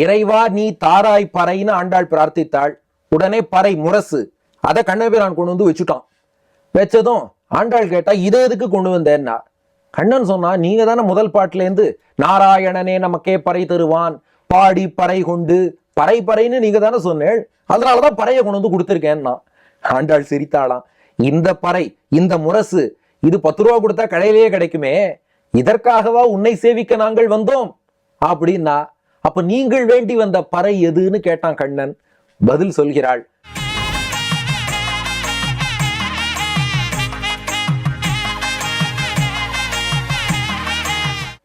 இறைவா நீ தாராய் பறைன்னு ஆண்டாள் பிரார்த்தித்தாள். உடனே பறை முரசு. அதை கண்ணபிரான் கொண்டு வந்து வச்சுட்டான். வச்சதும் ஆண்டாள் கேட்டா இதை எதுக்கு கொண்டு வந்தேன்னா கண்ணன் சொன்னா நீங்க தானே முதல் பாட்டிலேருந்து நாராயணனே நமக்கே பறை தருவான். பாடி பறை கொண்டு பறை பறைன்னு நீங்க தானே சொன்னேள். அதனாலதான் பறையை கொண்டு வந்து கொடுத்துருக்கேன்னா. ஆண்டாள் சிரித்தாளாம். இந்த பறை இந்த முரசு இது பத்து ரூபா கொடுத்தா கடையிலேயே கிடைக்குமே. இதற்காகவா உன்னை சேவிக்க நாங்கள் வந்தோம்? அப்படின்னா அப்ப நீங்கள் வேண்டி வந்த பறை எதுன்னு கேட்டான் கண்ணன். பதில் சொல்கிறாள்.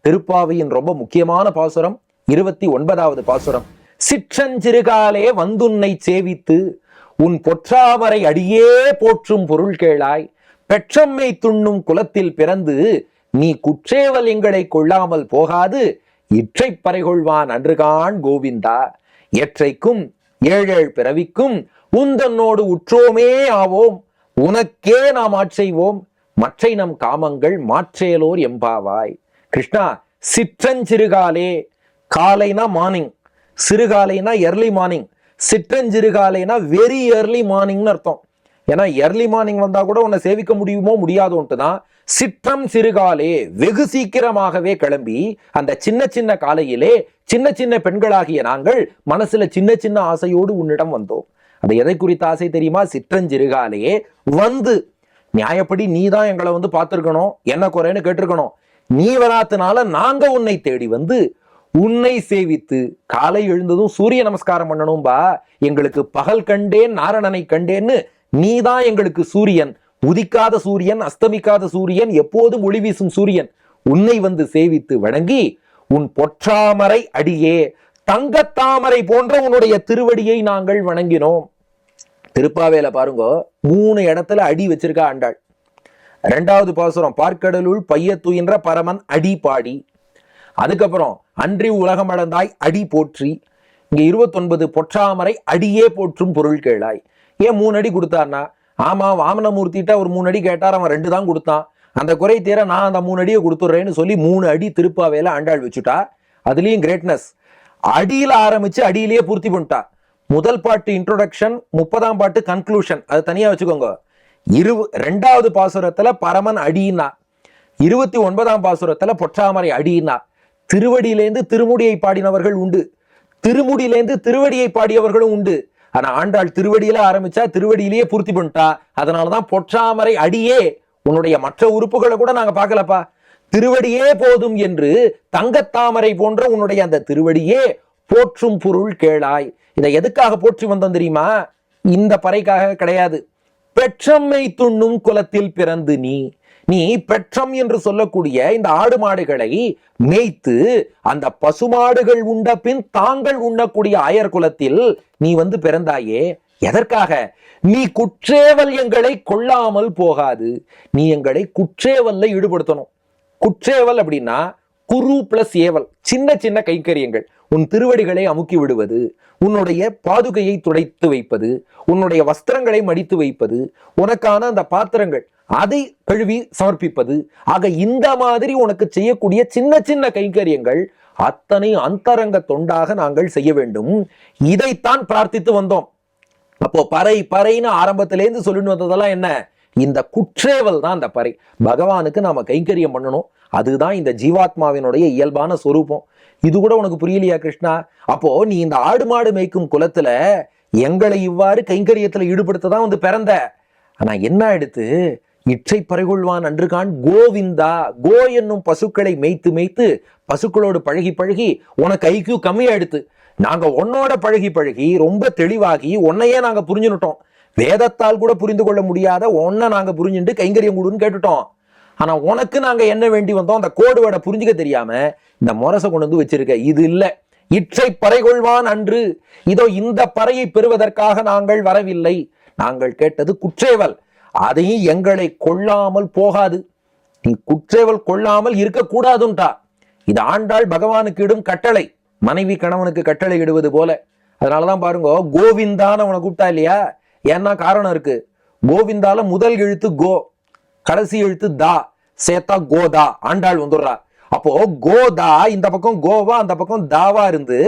திருப்பாவையின் ரொம்ப முக்கியமான பாசுரம் இருபத்தி ஒன்பதாவது பாசுரம். சிற்றஞ்சிறுகாலே வந்துன்னை சேவித்து உன் பொற்றாவரை அடியே போற்றும் பொருள் கேளாய். பெற்றம்மை துண்ணும் குலத்தில் பிறந்து நீ குற்றேவல் எங்களை கொள்ளாமல் போகாது. இற்றை பறைகொள்வான் அன்றுகான் கோவிந்தா. எற்றைக்கும் ஏழேழ் பிறவிக்கும் உந்தன்னோடு உற்றோமே ஆவோம். உனக்கே நாம் ஆட்செய்வோம் மற்றை நம் காமங்கள் மாற்றேலோர் எம்பாவாய். கிருஷ்ணா சிற்றஞ்சிறுகாலே காலைனா மார்னிங் சிறுகாலைனா எர்லி மார்னிங் சிற்றஞ்சிறுகாலைனா வெரி எர்லி மார்னிங்னு அர்த்தம். ஏன்னா எர்லி மார்னிங் வந்தால் கூட உன்னை சேவிக்க முடியுமோ முடியாதோன்ட்டு தான் சிற்றம் சிறுகாலே வெகு சீக்கிரமாகவே கிளம்பி அந்த சின்ன சின்ன காலையிலே சின்ன சின்ன பெண்களாகிய நாங்கள் மனசுல சின்ன சின்ன ஆசையோடு உன்னிடம் வந்தோம். அது எதை குறித்த ஆசை தெரியுமா? சிற்றஞ்சிறுகாலே வந்து நியாயப்படி நீ தான் எங்களை வந்து பார்த்துருக்கணும் என்ன குறைன்னு கேட்டிருக்கணும். நீ வராத்தினால நாங்க உன்னை தேடி வந்து உன்னை சேவித்து காலை எழுந்ததும் சூரிய நமஸ்காரம் பண்ணணும்பா. எங்களுக்கு பகல் கண்டேன் நாரணனை கண்டேன்னு நீ தான் எங்களுக்கு சூரியன் உதிக்காத சூரியன் அஸ்தமிக்காத சூரியன் எப்போதும் ஒளி வீசும் சூரியன் உன்னை வந்து சேவித்து வணங்கி உன் பொற்றாமரை அடியே தங்கத்தாமரை போன்ற உன்னுடைய திருவடியை நாங்கள் வணங்கினோம். திருப்பாவேல பாருங்க மூணு இடத்துல அடி வச்சிருக்கா ஆண்டாள். ரெண்டாவது பாசுரம் பார்க்கடலுள் பைய துயின்ற பரமன் அடி பாடி. அதுக்கப்புறம் அன்றி உலகம் அளந்தாய் அடி போற்றி. இங்க இருபத்தொன்பது பொற்றாமரை அடியே போற்றும் பொருள் கேளாய். ஏன் மூணு அடி கொடுத்தார்னா ஆமாம் வாமனமூர்த்திட்ட ஒரு மூணு அடி கேட்டார் அவன் ரெண்டு தான் கொடுத்தான். அந்த குறை தீர நான் அந்த மூணு அடியை கொடுத்துட்றேன்னு சொல்லி மூணு அடி திருப்பாவையில் ஆண்டாள் வச்சுட்டா. அதுலேயும் கிரேட்னஸ் அடியில் ஆரம்பித்து அடியிலேயே பூர்த்தி பண்ணிட்டா. முதல் பாட்டு இன்ட்ரோடக்ஷன் முப்பதாம் பாட்டு கன்க்ளூஷன் அது தனியாக வச்சுக்கோங்க. இரு ரெண்டாவது பாசுரத்தில் பரமன் அடியினா இருபத்தி ஒன்பதாம் பாசுரத்தில் பொற்றாமரை அடியினா திருவடியிலேருந்து திருமுடியை பாடினவர்கள் உண்டு. திருமுடியிலேருந்து திருவடியை பாடியவர்களும் உண்டு. ஆனா ஆண்டாள் திருவடியில ஆரம்பிச்சா திருவடியிலேயே பூர்த்தி பண்ணிட்டா. அதனாலதான் பொற்றாமரை அடியே உன்னுடைய மற்ற உறுப்புகளை கூட நாங்க பார்க்கலப்பா. திருவடியே போதும் என்று தங்கத்தாமரை போன்ற உன்னுடைய அந்த திருவடியே போற்றும் பொருள் கேளாய். இதை எதுக்காக போற்றி வந்தோம் தெரியுமா? இந்த பறைக்காக கிடையாது. பெற்றம்மை துண்ணும் குலத்தில் பிறந்து நீ நீ பெற்றம் என்று சொல்லக்கூடிய இந்த ஆடு மாடுகளை மேய்த்து அந்த பசுமாடுகள் உண்ட பின் தாங்கள் உண்ணக்கூடிய ஆயர் குலத்தில் நீ வந்து பிறந்தாயே. எதற்காக? நீ குற்றேவல் எங்களை கொள்ளாமல் போகாது. நீ எங்களை குற்றேவல்ல ஈடுபடுத்தணும். குற்றேவல் அப்படின்னா குரு பிளஸ் ஏவல். சின்ன சின்ன கைங்கரியங்கள். உன் திருவடிகளை அமுக்கி விடுவது உன்னுடைய பாதுகையை துடைத்து வைப்பது உன்னுடைய வஸ்திரங்களை மடித்து வைப்பது உனக்கான அந்த பாத்திரங்கள் அதை கழுவி சமர்ப்பிப்பது. ஆக இந்த மாதிரி உனக்கு செய்யக்கூடிய சின்ன சின்ன கைங்கரியங்கள் அத்தனை அந்தரங்க தொண்டாக நாங்கள் செய்ய வேண்டும். இதைத்தான் பிரார்த்தித்து வந்தோம். அப்போ பறை பறைன்னு ஆரம்பத்திலேருந்து சொல்லிட்டு வந்ததெல்லாம் என்ன? இந்த குற்றேவல் தான் அந்த பறை. பகவானுக்கு நாம கைங்கரியம் பண்ணணும். அதுதான் இந்த ஜீவாத்மாவினுடைய இயல்பான சொரூபம். இது கூட உனக்கு புரியலையா கிருஷ்ணா? அப்போ நீ இந்த ஆடு மாடு மேய்க்கும் குலத்துல எங்களை இவ்வாறு கைங்கரியத்துல ஈடுபடுத்த தான் வந்து பிறந்த. ஆனா என்ன எடுத்து? இற்றை பறைகொள்வான் அன்றுகான் கோவிந்தா கோ என்னும் பசுக்களை மேய்த்து மேய்த்து பசுக்களோடு பழகி பழகி உனக்கு ஐக்கியூ கம்மியாக எடுத்து. நாங்க உன்னோட பழகி பழகி ரொம்ப தெளிவாகி உன்னையே நாங்க புரிஞ்சுனுட்டோம். வேதத்தால் கூட புரிந்து கொள்ள முடியாத ஒன்னை நாங்க புரிஞ்சுட்டு கைங்கரியம் கொடுன்னு கேட்டுட்டோம். ஆனா உனக்கு நாங்க என்ன வேண்டி வந்தோம் அந்த கோடு வேட புரிஞ்சுக்க தெரியாம இந்த முரசை கொண்டு வந்து வச்சிருக்க. இது இல்லை. இற்றை பறைகொள்வான் அன்று. இதோ இந்த பறையை பெறுவதற்காக நாங்கள் வரவில்லை. நாங்கள் கேட்டது குற்றேவல். அதையும் எங்களை கொள்ளாமல் போகாது. நீ குற்றேவல் கொள்ளாமல் இருக்கக்கூடாதுன்றா இது ஆண்டாள் பகவானுக்கு இடும் கட்டளை. மனைவி கணவனுக்கு கட்டளை இடுவது போல. அதனாலதான் பாருங்க கோவிந்தான்னு அவனை கூப்பிட்டா இல்லையா? ஏன்னா காரணம் இருக்கு. கோவிந்தால முதல் எழுத்து கோ கடைசி எழுத்து தா சேத்தா கோதா ஆண்டாள் வந்துடுறா. அப்போ கோதா இந்த பக்கம் கோவா அந்த பக்கம் தாவா இருந்து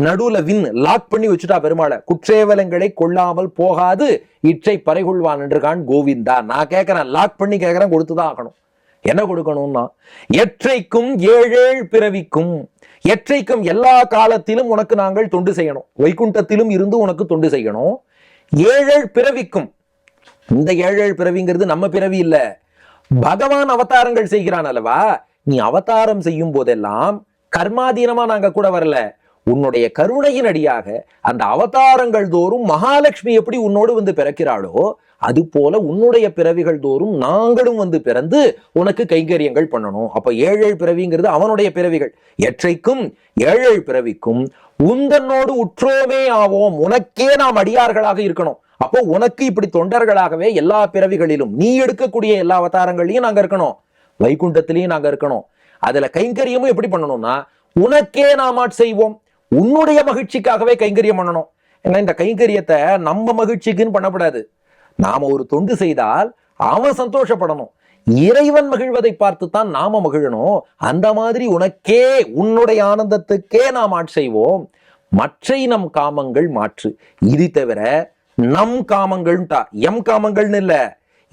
நடுவுல வின் லாக் பண்ணி வச்சுட்டா பெருமாளை. குற்றேவலங்களை கொள்ளாமல் போகாது இற்றை பறைகொள்வான் என்றுகான் கோவிந்தா. நான் கேட்கறேன் லாக் பண்ணி கேட்கறேன் கொடுத்துதான் ஆகணும். என்ன கொடுக்கணும்னா எற்றைக்கும் ஏழேழ் பிறவிக்கும் எற்றைக்கும் எல்லா காலத்திலும் உனக்கு நாங்கள் தொண்டு செய்யணும். வைகுண்டத்திலும் இருந்து உனக்கு தொண்டு செய்யணும். ஏழேழ் பிறவிக்கும். இந்த ஏழேழ் பிறவிங்கிறது நம்ம பிறவி இல்ல. பகவான் அவதாரங்கள் செய்கிறான் அல்லவா? நீ அவதாரம் செய்யும் போதெல்லாம் கர்மாதீனமா நாங்க கூட வரல. உன்னுடைய கருணையின் அடியாக அந்த அவதாரங்கள் தோறும் மகாலட்சுமி எப்படி உன்னோடு வந்து பிறக்கிறாளோ அது போல உன்னுடைய பிறவிகள் தோறும் நாங்களும் வந்து பிறந்து உனக்கு கைங்கரியங்கள் பண்ணணும். அப்ப ஏழேழ் பிறவிங்கிறது அவனுடைய பிறவிகள். எற்றைக்கும் ஏழேழ் பிறவிக்கும் உந்தன்னோடு உற்றோமே ஆவோம். உனக்கே நாம் அடியார்களாக இருக்கணும். அப்போ உனக்கு இப்படி தொண்டர்களாகவே எல்லா பிறவிகளிலும் நீ எடுக்கக்கூடிய எல்லா அவதாரங்களையும் நாங்க இருக்கணும். வைகுண்டத்திலையும் நாங்க இருக்கணும். அதுல கைங்கரியமும் எப்படி பண்ணணும்னா உனக்கே நாம் செய்வோம். உன்னுடைய மகிழ்ச்சிக்காகவே கைங்கரியம் பண்ணணும். ஏன்னா இந்த கைங்கரியத்தை நம்ம மகிழ்ச்சிக்குன்னு பண்ணக்கூடாது நாம ஒரு தொண்டு செய்தால் அவன் சந்தோஷப்படணும். இறைவன் மகிழ்வதை பார்த்து தான் நாம மகிழணும். அந்த மாதிரி உனக்கே உன்னுடைய ஆனந்தத்துக்கே நாம் ஆட்செய்வோம் மற்றை நம் காமங்கள் மாற்று. இது தவிர நம் காமங்கள்ட்டா எம் காமங்கள்னு இல்ல.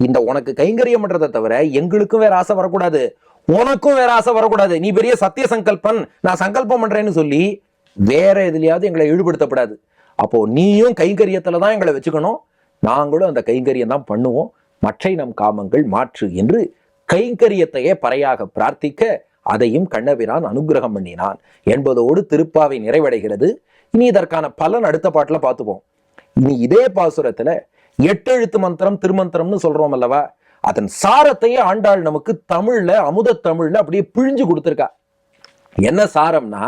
இந்த உனக்கு கைங்கரியம் பண்றதை தவிர எங்களுக்கும் வேற ஆசை வரக்கூடாது. உனக்கும் வேற ஆசை வரக்கூடாது. நீ பெரிய சத்திய சங்கல்பன் நான் சங்கல்பம் பண்றேன்னு சொல்லி வேற எதுலையாவது எங்களை ஈடுபடுத்தப்படாது அப்போ நீயும் கைங்கரியத்துல தான் எங்களை வச்சுக்கணும். நாங்களும் அந்த கைங்கரியம் தான் பண்ணுவோம். மற்றை நம் காமங்கள் மாற்று என்று கைங்கரியத்தையே பறையாக பிரார்த்திக்க அதையும் கண்ணபிரான் அனுகிரகம் பண்ணினான் என்பதோடு திருப்பாவை நிறைவடைகிறது. இனி இதற்கான பலன் அடுத்த பாட்டில் பார்த்துப்போம். இனி இதே பாசுரத்துல எட்டெழுத்து மந்திரம் திருமந்திரம்னு சொல்றோம் அல்லவா? அதன் சாரத்தையே ஆண்டாள் நமக்கு தமிழ்ல அமுத தமிழ்ல அப்படியே பிழிஞ்சு கொடுத்துருக்கா. என்ன சாரம்னா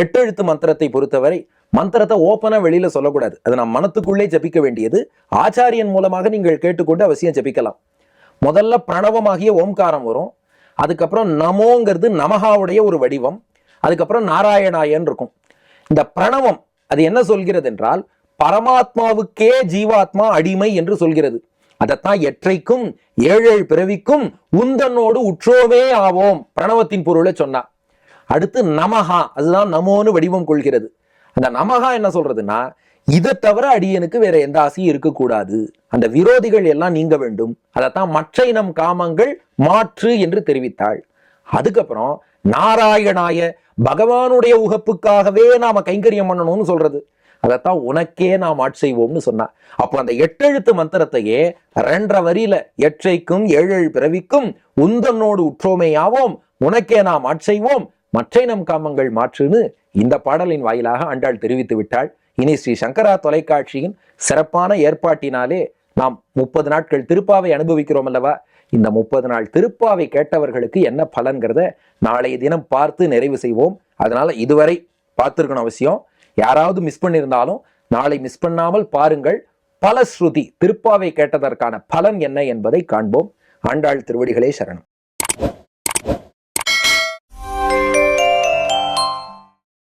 எட்டெழுத்து மந்திரத்தை பொறுத்தவரை மந்திரத்தை ஓப்பனாக வெளியில் சொல்லக்கூடாது. அது நம் மனத்துக்குள்ளே ஜபிக்க வேண்டியது ஆச்சாரியன் மூலமாக நீங்கள் கேட்டுக்கொண்டு அவசியம் ஜபிக்கலாம். முதல்ல பிரணவமாகிய ஓம்காரம் வரும். அதுக்கப்புறம் நமோங்கிறது நமகாவுடைய ஒரு வடிவம். அதுக்கப்புறம் நாராயணாயன் இருக்கும். இந்த பிரணவம் அது என்ன சொல்கிறது என்றால் பரமாத்மாவுக்கே ஜீவாத்மா அடிமை என்று சொல்கிறது. அதைத்தான் எற்றைக்கும் ஏழேழு பிறவிக்கும் உந்தனோடு உற்றோவே ஆவோம் பிரணவத்தின் பொருளை சொன்னா. அடுத்து நமஹா அதுதான் நமோன்னு வடிவம் கொள்கிறது. அந்த நமகா என்ன சொல்றதுன்னா இதை தவிர அடியனுக்கு வேற எந்த ஆசையும் இருக்கக்கூடாது. அந்த விரோதிகள் எல்லாம் நீங்க வேண்டும். அதைத்தான் மற்ற இனம் காமங்கள் மாற்று என்று தெரிவித்தாள். அதுக்கப்புறம் நாராயணாய பகவானுடைய உகப்புக்காகவே நாம கைங்கரியம் பண்ணணும்னு சொல்றது. அதைத்தான் உனக்கே நாம் ஆட்செய்வோம்னு சொன்னா. அப்போ அந்த எட்டெழுத்து மந்திரத்தையே ரெண்டரை வரியில எற்றைக்கும் ஏழு பிறவிக்கும் உந்தன்னோடு உற்றோமையாவோம். உனக்கே நாம் ஆட்செய்வோம் மற்றை நம் காமங்கள் மாற்றுன்னு இந்த பாடலின் வாயிலாக ஆண்டாள் தெரிவித்து விட்டாள். இனி ஸ்ரீ சங்கரா தொலைக்காட்சியின் சிறப்பான ஏற்பாட்டினாலே நாம் முப்பது நாட்கள் திருப்பாவை அனுபவிக்கிறோம் அல்லவா? இந்த முப்பது நாள் திருப்பாவை கேட்டவர்களுக்கு என்ன பலன்கிறத நாளைய தினம் பார்த்து நிறைவு செய்வோம். அதனால இதுவரை பார்த்துருக்கணும் அவசியம். யாராவது மிஸ் பண்ணியிருந்தாலும் நாளை மிஸ் பண்ணாமல் பாருங்கள். பல ஸ்ருதி திருப்பாவை கேட்டதற்கான பலன் என்ன என்பதை காண்போம். ஆண்டாள் திருவடிகளே சரணம்.